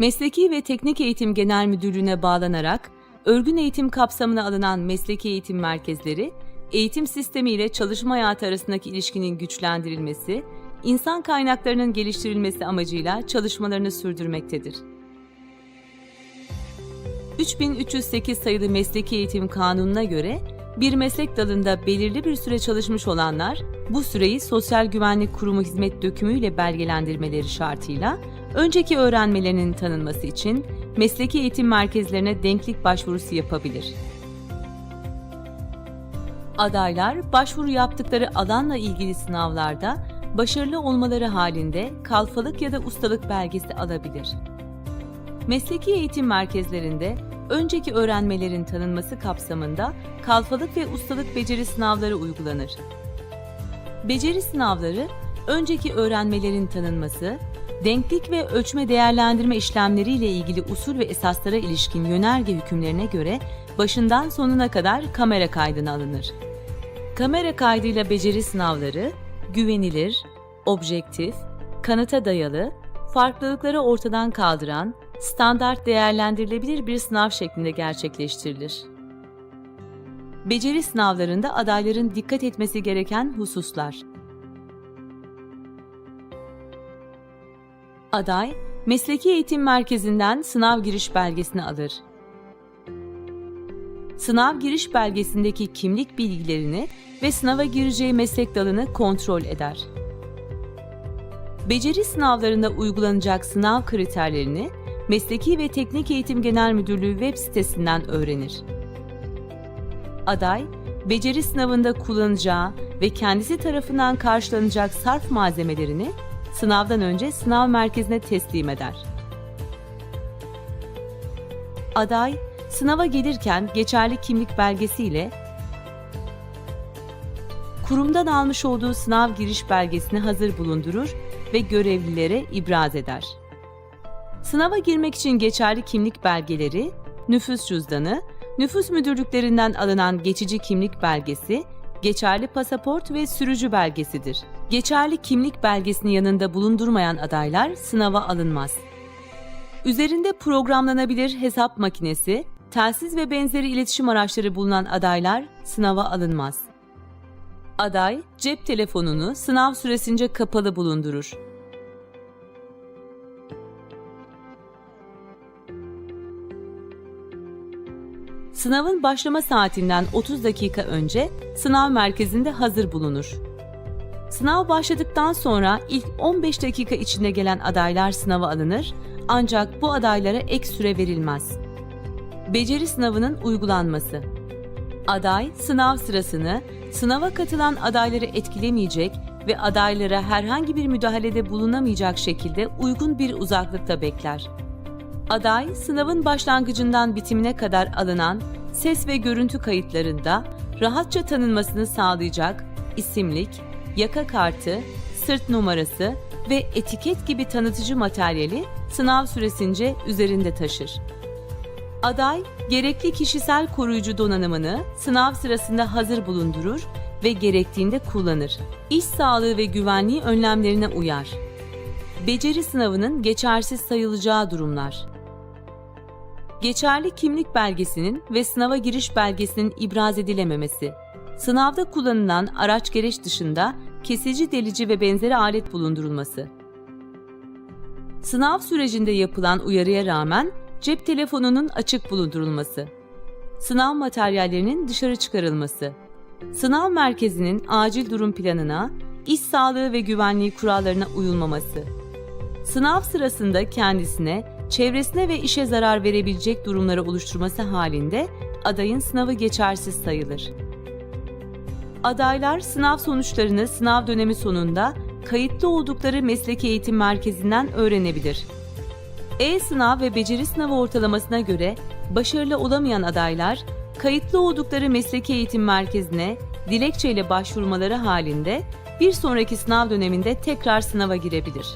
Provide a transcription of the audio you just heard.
Mesleki ve Teknik Eğitim Genel Müdürlüğü'ne bağlanarak örgün eğitim kapsamına alınan mesleki eğitim merkezleri, eğitim sistemi ile çalışma hayatı arasındaki ilişkinin güçlendirilmesi, insan kaynaklarının geliştirilmesi amacıyla çalışmalarını sürdürmektedir. 3308 sayılı Mesleki Eğitim Kanunu'na göre bir meslek dalında belirli bir süre çalışmış olanlar bu süreyi Sosyal Güvenlik Kurumu hizmet dökümüyle belgelendirmeleri şartıyla önceki öğrenmelerinin tanınması için mesleki eğitim merkezlerine denklik başvurusu yapabilir. Adaylar başvuru yaptıkları alanla ilgili sınavlarda başarılı olmaları halinde kalfalık ya da ustalık belgesi alabilir. Mesleki eğitim merkezlerinde önceki öğrenmelerin tanınması kapsamında kalfalık ve ustalık beceri sınavları uygulanır. Beceri sınavları, önceki öğrenmelerin tanınması, denklik ve ölçme değerlendirme işlemleri ile ilgili usul ve esaslara ilişkin yönerge hükümlerine göre başından sonuna kadar kamera kaydına alınır. Kamera kaydıyla beceri sınavları, güvenilir, objektif, kanıta dayalı, farklılıkları ortadan kaldıran, standart değerlendirilebilir bir sınav şeklinde gerçekleştirilir. Beceri sınavlarında adayların dikkat etmesi gereken hususlar. Aday, mesleki eğitim merkezinden sınav giriş belgesini alır. Sınav giriş belgesindeki kimlik bilgilerini ve sınava gireceği meslek dalını kontrol eder. Beceri sınavlarında uygulanacak sınav kriterlerini Mesleki ve Teknik Eğitim Genel Müdürlüğü web sitesinden öğrenir. Aday, beceri sınavında kullanacağı ve kendisi tarafından karşılanacak sarf malzemelerini sınavdan önce sınav merkezine teslim eder. Aday, sınava gelirken geçerli kimlik belgesiyle kurumdan almış olduğu sınav giriş belgesini hazır bulundurur ve görevlilere ibraz eder. Sınava girmek için geçerli kimlik belgeleri, nüfus cüzdanı, nüfus müdürlüklerinden alınan geçici kimlik belgesi, geçerli pasaport ve sürücü belgesidir. Geçerli kimlik belgesini yanında bulundurmayan adaylar sınava alınmaz. Üzerinde programlanabilir hesap makinesi, telsiz ve benzeri iletişim araçları bulunan adaylar sınava alınmaz. Aday, cep telefonunu sınav süresince kapalı bulundurur. Sınavın başlama saatinden 30 dakika önce sınav merkezinde hazır bulunur. Sınav başladıktan sonra ilk 15 dakika içinde gelen adaylar sınava alınır ancak bu adaylara ek süre verilmez. Beceri sınavının uygulanması Aday, sınav sırasını sınava katılan adayları etkilemeyecek ve adaylara herhangi bir müdahalede bulunamayacak şekilde uygun bir uzaklıkta bekler. Aday, sınavın başlangıcından bitimine kadar alınan ses ve görüntü kayıtlarında rahatça tanınmasını sağlayacak isimlik, yaka kartı, sırt numarası ve etiket gibi tanıtıcı materyali sınav süresince üzerinde taşır. Aday, gerekli kişisel koruyucu donanımını sınav sırasında hazır bulundurur ve gerektiğinde kullanır. İş sağlığı ve güvenliği önlemlerine uyar. Beceri sınavının geçersiz sayılacağı durumlar. Geçerli kimlik belgesinin ve sınava giriş belgesinin ibraz edilememesi. Sınavda kullanılan araç gereç dışında kesici delici ve benzeri alet bulundurulması. Sınav sürecinde yapılan uyarıya rağmen cep telefonunun açık bulundurulması. Sınav materyallerinin dışarı çıkarılması. Sınav merkezinin acil durum planına, iş sağlığı ve güvenliği kurallarına uyulmaması. Sınav sırasında kendisine, çevresine ve işe zarar verebilecek durumları oluşturması halinde adayın sınavı geçersiz sayılır. Adaylar sınav sonuçlarını sınav dönemi sonunda kayıtlı oldukları mesleki eğitim merkezinden öğrenebilir. E-sınav ve beceri sınavı ortalamasına göre başarılı olamayan adaylar kayıtlı oldukları mesleki eğitim merkezine dilekçeyle başvurmaları halinde bir sonraki sınav döneminde tekrar sınava girebilir.